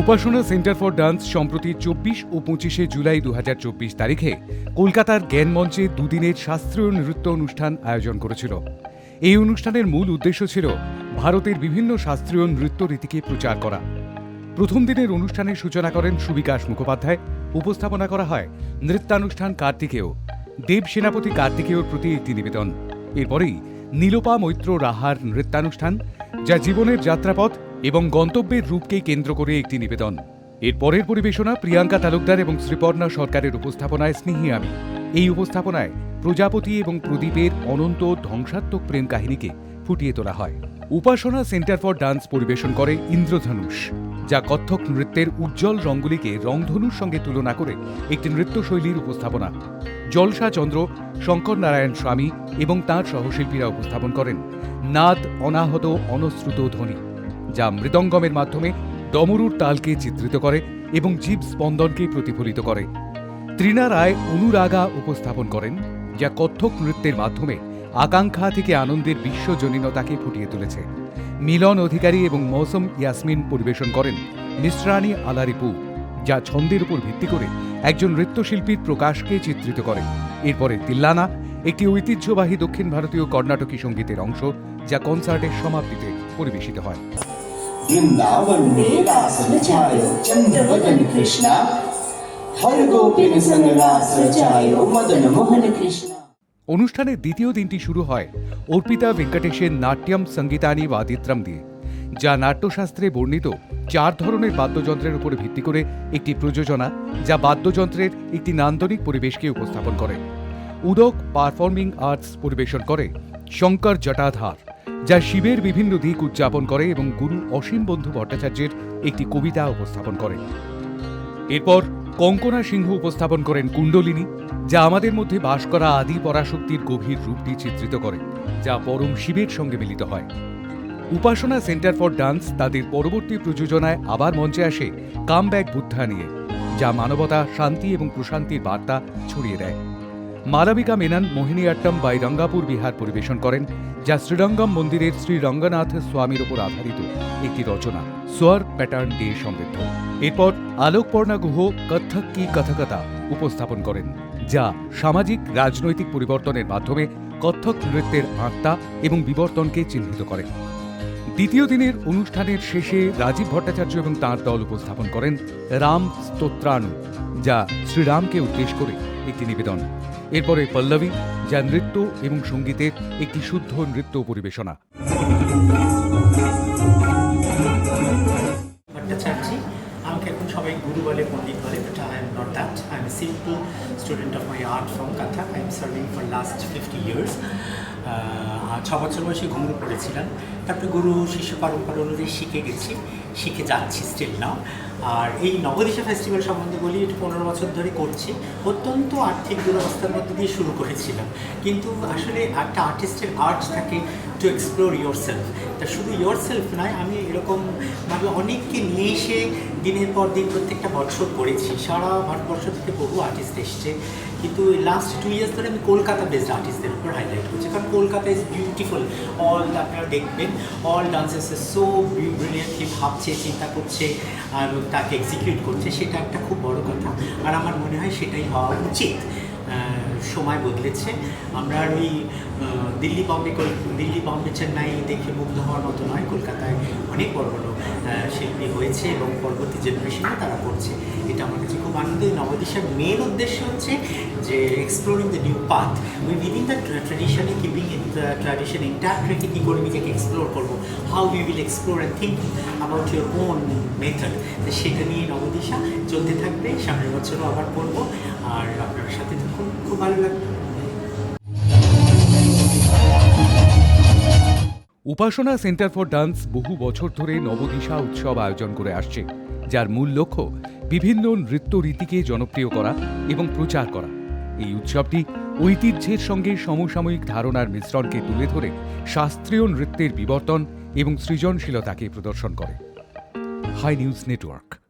Upasana centre for dance সম্প্রতি চব্বিশ ও পঁচিশে জুলাই দু হাজার চব্বিশ তারিখে কলকাতার জ্ঞান মঞ্চে দুদিনের শাস্ত্রীয় নৃত্য অনুষ্ঠান আয়োজন করেছিল। এই অনুষ্ঠানের মূল উদ্দেশ্য ছিল ভারতের বিভিন্ন শাস্ত্রীয় নৃত্য রীতিকে প্রচার করা। প্রথম দিনের অনুষ্ঠানের সূচনা করেন সুবিকাশ মুখোপাধ্যায়। উপস্থাপনা করা হয় নৃত্যানুষ্ঠান কার্তিকেয়। দেব সেনাপতি কার্তিকেয়র প্রতি একটি নিবেদন। এরপরেই নীলোপা মৈত্র রাহার নৃত্যানুষ্ঠান, যা জীবনের যাত্রাপথ এবং গন্তব্যের রূপকে কেন্দ্র করে একটি নিবেদন। এর পরের পরিবেশনা প্রিয়াঙ্কা তালুকদার এবং শ্রীপর্ণা সরকারের উপস্থাপনায় স্নেহী আমি। এই উপস্থাপনায় প্রজাপতি এবং প্রদীপের অনন্ত ধ্বংসাত্মক প্রেম কাহিনীকে ফুটিয়ে তোলা হয়। উপাসনা সেন্টার ফর ডান্স পরিবেশন করে ইন্দ্রধনুষ, যা কত্থক নৃত্যের উজ্জ্বল রঙগুলিকে রংধনুর সঙ্গে তুলনা করে একটি নৃত্যশৈলীর উপস্থাপনা। জলসা চন্দ্র, শঙ্কর নারায়ণ স্বামী এবং তাঁর সহশিল্পীরা উপস্থাপন করেন, নাদ অনাহত অনশ্রুত ধ্বনি। যা মৃদঙ্গমের মাধ্যমে ডমরুর তালকে চিত্রিত করে এবং জীব স্পন্দনকে প্রতিফলিত করে। ত্রিনা রায় অনুরাগা উপস্থাপন করেন, যা কত্থক নৃত্যের মাধ্যমে আকাঙ্ক্ষা থেকে আনন্দের বিশ্বজনীনতাকে ফুটিয়ে তুলেছে। মিলন অধিকারী এবং মৌসুম ইয়াসমিন পরিবেশন করেন মিশ্রানি আলারিপু, যা ছন্দের উপর ভিত্তি করে একজন নৃত্যশিল্পীর প্রকাশকে চিত্রিত করে। এরপরে তিল্লানা, একটি ঐতিহ্যবাহী দক্ষিণ ভারতীয় কর্ণাটকী সঙ্গীতের অংশ, যা কনসার্টের সমাপ্তিতে পরিবেশিত হয়। वृंदावन में रास रचायो चंद्र वदन कृष्णा हर गोपिन संग रास रचायो मदन मोहन कृष्णा অনুষ্ঠানের দ্বিতীয় দিনটি শুরু হয় অর্পিতা ভেঙ্কটেশের নাট্যম সঙ্গীতানি বাদিত্রম দিয়ে যা নাট্যশাস্ত্রে বর্ণিত চার ধরনের বাদ্যযন্ত্রের উপর ভিত্তি করে একটি প্রযোজনা যা বাদ্যযন্ত্রের একটি নান্দনিক পরিবেশকে উপস্থাপন করে উদক পারফর্মিং আর্টস পরিবেশন করে শঙ্কর জটাধার যা শিবের বিভিন্ন দিক উদযাপন করে এবং গুরু অসীম বন্ধু ভট্টাচার্যের একটি কবিতা উপস্থাপন করে এরপর কঙ্কনা সিংহ উপস্থাপন করেন কুণ্ডলিনী, যা আমাদের মধ্যে বাস করা আদি পরাশক্তির গভীর রূপটি চিত্রিত করে, যা পরম শিবের সঙ্গে মিলিত হয়। উপাসনা সেন্টার ফর ডান্স তাদের পরবর্তী প্রযোজনায় আবার মঞ্চে আসে কাম ব্যাক বুদ্ধা নিয়ে, যা মানবতা, শান্তি এবং প্রশান্তির বার্তা ছড়িয়ে দেয়। মালাবিকা মেনন মোহিনীআট্টম বাই রঙ্গাপুর বিহার পরিবেশন করেন, যা শ্রীরঙ্গম মন্দিরের শ্রী রঙ্গনাথ স্বামীর উপর আধারিত একটি রচনা সোয়ার প্যাটার্ন দিয়ে সমৃদ্ধ। এরপর আলোকপর্ণা গুহ কত্থক কি কথকতা উপস্থাপন করেন, যা সামাজিক, রাজনৈতিক পরিবর্তনের মাধ্যমে কত্থক নৃত্যের আত্মা এবং বিবর্তনকে চিহ্নিত করেন। দ্বিতীয় দিনের অনুষ্ঠানের শেষে রাজীব ভট্টাচার্য এবং তাঁর দল উপস্থাপন করেন রাম স্তোত্রাণু, যা শ্রীরামকে উদ্দেশ করে একটি নিবেদন। এরপরে পল্লবী, যা নৃত্য এবং সঙ্গীতের একটি শুদ্ধ নৃত্য পরিবেশনা। সবাই গুরু বলে, পণ্ডিত বলে but I am not that I am simple student of my art from Kathak I am serving for last fifty years ছ বছর বয়সে ঘুমরু পড়েছিলাম। তারপরে গুরু, শিষ্য পরম্পরা অনুযায়ী শিখে গেছি। শিখে যাচ্ছি স্টিল নাও আর এই নবদিশা ফেস্টিভ্যাল সম্বন্ধে বলি, এটা পনেরো বছর ধরে করছি। অত্যন্ত আর্থিক দুরবস্থার মধ্যে দিয়ে শুরু করেছিলাম। কিন্তু আসলে একটা আর্টিস্টের আর্ট থাকে টু এক্সপ্লোর ইয়োর সেলফ তা শুধু ইয়োর সেলফ নয়, আমি এরকমভাবে অনেককে নিয়ে এসে দিনের পর দিন প্রত্যেকটা বছর করেছি। সারা ভারতবর্ষ থেকে বহু আর্টিস্ট এসছে। কিন্তু লাস্ট টু ইয়ার্স ধরে আমি কলকাতা বেসড আর্টিস্টদের উপর হাইলাইট করছি। কারণ কলকাতা ইজ বিউটিফুল অল আপনারা দেখবেন। অল ডান্সেস সো ব্রিলিয়েন্টলি ভাবছে চিন্তা করছে আর তাকে এক্সিকিউট করছে, সেটা একটা খুব বড় কথা। আর আমার মনে হয় সেটাই হওয়া উচিত। সময় বদলেছে। আমরা আর ওই দিল্লি বম্বে দিল্লি বম্বে চেন্নাই দেখে মুগ্ধ হওয়ার মতো নয়। কলকাতায় অনেক বড় বড় শিল্পী হয়েছে এবং পরবর্তী জেনারেশনে তারা করছে। এই নবদিশার মেন উদ্দেশ্য হচ্ছে যে exploring the new path we within the ট্রেডিশনে keeping in the tradition intact রেখে কী করে নিজেকে এক্সপ্লোর করব? How we will explore and think about your own method সেটা নিয়ে নবদিশা চলতে থাকবে। সামনের বছরও আবার পড়ব আর আপনার সাথে খুব খুব ভালো লাগবে উপাসনা সেন্টার ফর ডান্স বহু বছর ধরে নবদিশা উৎসব আয়োজন করে আসছে, যার মূল লক্ষ্য বিভিন্ন নৃত্য রীতিকে জনপ্রিয় করা এবং প্রচার করা। এই উৎসবটি ঐতিহ্যের সঙ্গে সমসাময়িক ধারণার মিশ্রণকে তুলে ধরে শাস্ত্রীয় নৃত্যের বিবর্তন এবং সৃজনশীলতাকে প্রদর্শন করে। Hi news network.